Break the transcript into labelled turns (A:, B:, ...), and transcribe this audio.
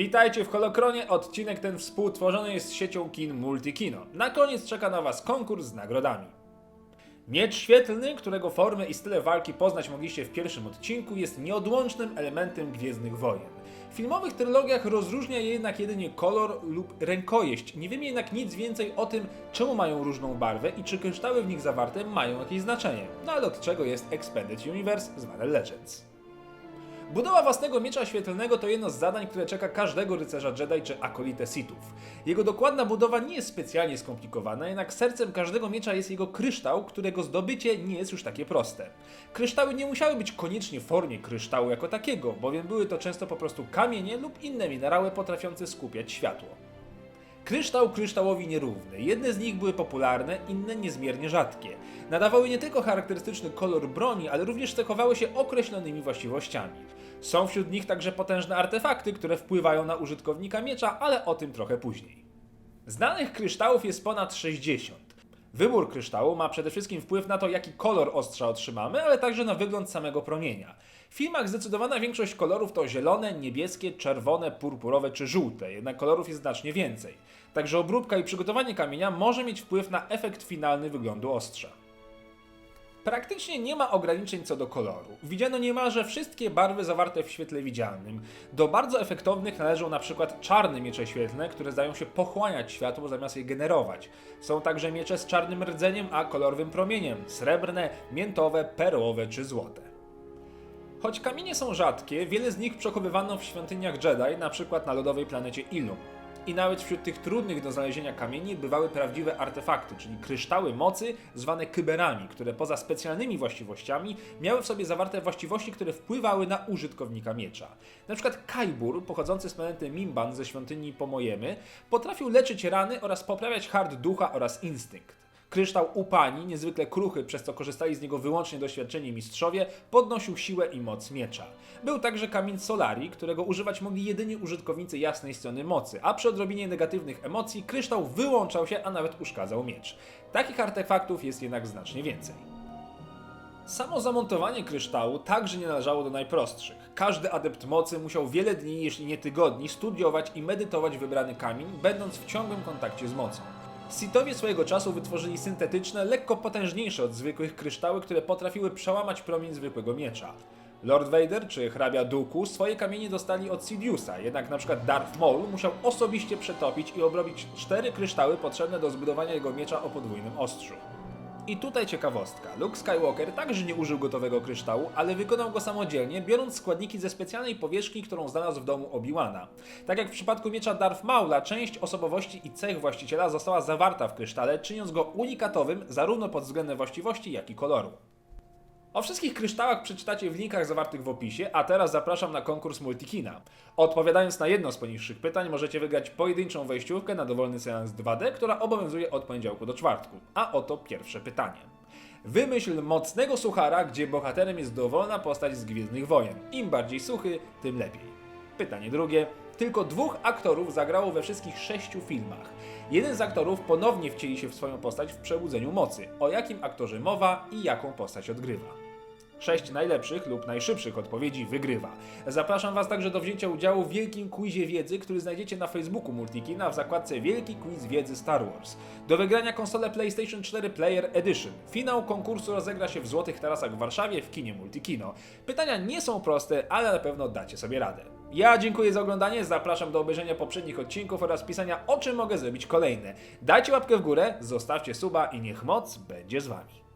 A: Witajcie w Holokronie. Odcinek ten współtworzony jest z siecią kin Multikino. Na koniec czeka na Was konkurs z nagrodami. Miecz świetlny, którego formę i style walki poznać mogliście w pierwszym odcinku, jest nieodłącznym elementem Gwiezdnych Wojen. W filmowych trylogiach rozróżnia je jednak jedynie kolor lub rękojeść. Nie wiemy jednak nic więcej o tym, czemu mają różną barwę i czy kryształy w nich zawarte mają jakieś znaczenie. No ale od czego jest Expanded Universe zwane Legends. Budowa własnego miecza świetlnego to jedno z zadań, które czeka każdego rycerza Jedi czy akolitę Sithów. Jego dokładna budowa nie jest specjalnie skomplikowana, jednak sercem każdego miecza jest jego kryształ, którego zdobycie nie jest już takie proste. Kryształy nie musiały być koniecznie w formie kryształu jako takiego, bowiem były to często po prostu kamienie lub inne minerały potrafiące skupiać światło. Kryształ kryształowi nierówny. Jedne z nich były popularne, inne niezmiernie rzadkie. Nadawały nie tylko charakterystyczny kolor broni, ale również cechowały się określonymi właściwościami. Są wśród nich także potężne artefakty, które wpływają na użytkownika miecza, ale o tym trochę później. Znanych kryształów jest ponad 60. Wybór kryształu ma przede wszystkim wpływ na to, jaki kolor ostrza otrzymamy, ale także na wygląd samego promienia. W filmach zdecydowana większość kolorów to zielone, niebieskie, czerwone, purpurowe czy żółte, jednak kolorów jest znacznie więcej. Także obróbka i przygotowanie kamienia może mieć wpływ na efekt finalny wyglądu ostrza. Praktycznie nie ma ograniczeń co do koloru. Widziano niemalże wszystkie barwy zawarte w świetle widzialnym. Do bardzo efektownych należą na przykład czarne miecze świetlne, które zdają się pochłaniać światło zamiast je generować. Są także miecze z czarnym rdzeniem, a kolorowym promieniem srebrne, miętowe, perłowe czy złote. Choć kamienie są rzadkie, wiele z nich przechowywano w świątyniach Jedi, na przykład na lodowej planecie Ilum. I nawet wśród tych trudnych do znalezienia kamieni bywały prawdziwe artefakty, czyli kryształy mocy zwane kyberami, które poza specjalnymi właściwościami miały w sobie zawarte właściwości, które wpływały na użytkownika miecza. Na przykład Kaibur, pochodzący z planety Mimban ze świątyni Pomojemy, potrafił leczyć rany oraz poprawiać hard ducha oraz instynkt. Kryształ Upani, niezwykle kruchy, przez co korzystali z niego wyłącznie doświadczeni mistrzowie, podnosił siłę i moc miecza. Był także kamień Solari, którego używać mogli jedynie użytkownicy jasnej strony mocy, a przy odrobinie negatywnych emocji kryształ wyłączał się, a nawet uszkadzał miecz. Takich artefaktów jest jednak znacznie więcej. Samo zamontowanie kryształu także nie należało do najprostszych. Każdy adept mocy musiał wiele dni, jeśli nie tygodni, studiować i medytować wybrany kamień, będąc w ciągłym kontakcie z mocą. Sithowie swojego czasu wytworzyli syntetyczne, lekko potężniejsze od zwykłych kryształy, które potrafiły przełamać promień zwykłego miecza. Lord Vader czy hrabia Dooku swoje kamienie dostali od Sidiousa, jednak na przykład Darth Maul musiał osobiście przetopić i obrobić cztery kryształy potrzebne do zbudowania jego miecza o podwójnym ostrzu. I tutaj ciekawostka. Luke Skywalker także nie użył gotowego kryształu, ale wykonał go samodzielnie, biorąc składniki ze specjalnej powierzchni, którą znalazł w domu Obi-Wana. Tak jak w przypadku miecza Darth Maula, część osobowości i cech właściciela została zawarta w krysztale, czyniąc go unikatowym zarówno pod względem właściwości, jak i koloru. O wszystkich kryształach przeczytacie w linkach zawartych w opisie, a teraz zapraszam na konkurs Multikina. Odpowiadając na jedno z poniższych pytań, możecie wygrać pojedynczą wejściówkę na dowolny seans 2D, która obowiązuje od poniedziałku do czwartku. A oto pierwsze pytanie. Wymyśl mocnego suchara, gdzie bohaterem jest dowolna postać z Gwiezdnych Wojen. Im bardziej suchy, tym lepiej. Pytanie drugie. Tylko dwóch aktorów zagrało we wszystkich sześciu filmach. Jeden z aktorów ponownie wcieli się w swoją postać w Przebudzeniu Mocy. O jakim aktorze mowa i jaką postać odgrywa? Sześć najlepszych lub najszybszych odpowiedzi wygrywa. Zapraszam Was także do wzięcia udziału w wielkim quizie wiedzy, który znajdziecie na Facebooku Multikina w zakładce Wielki Quiz Wiedzy Star Wars. Do wygrania konsolę PlayStation 4 Player Edition. Finał konkursu rozegra się w Złotych Tarasach w Warszawie w kinie Multikino. Pytania nie są proste, ale na pewno dacie sobie radę. Ja dziękuję za oglądanie, zapraszam do obejrzenia poprzednich odcinków oraz pisania o czym mogę zrobić kolejne. Dajcie łapkę w górę, zostawcie suba i niech moc będzie z Wami.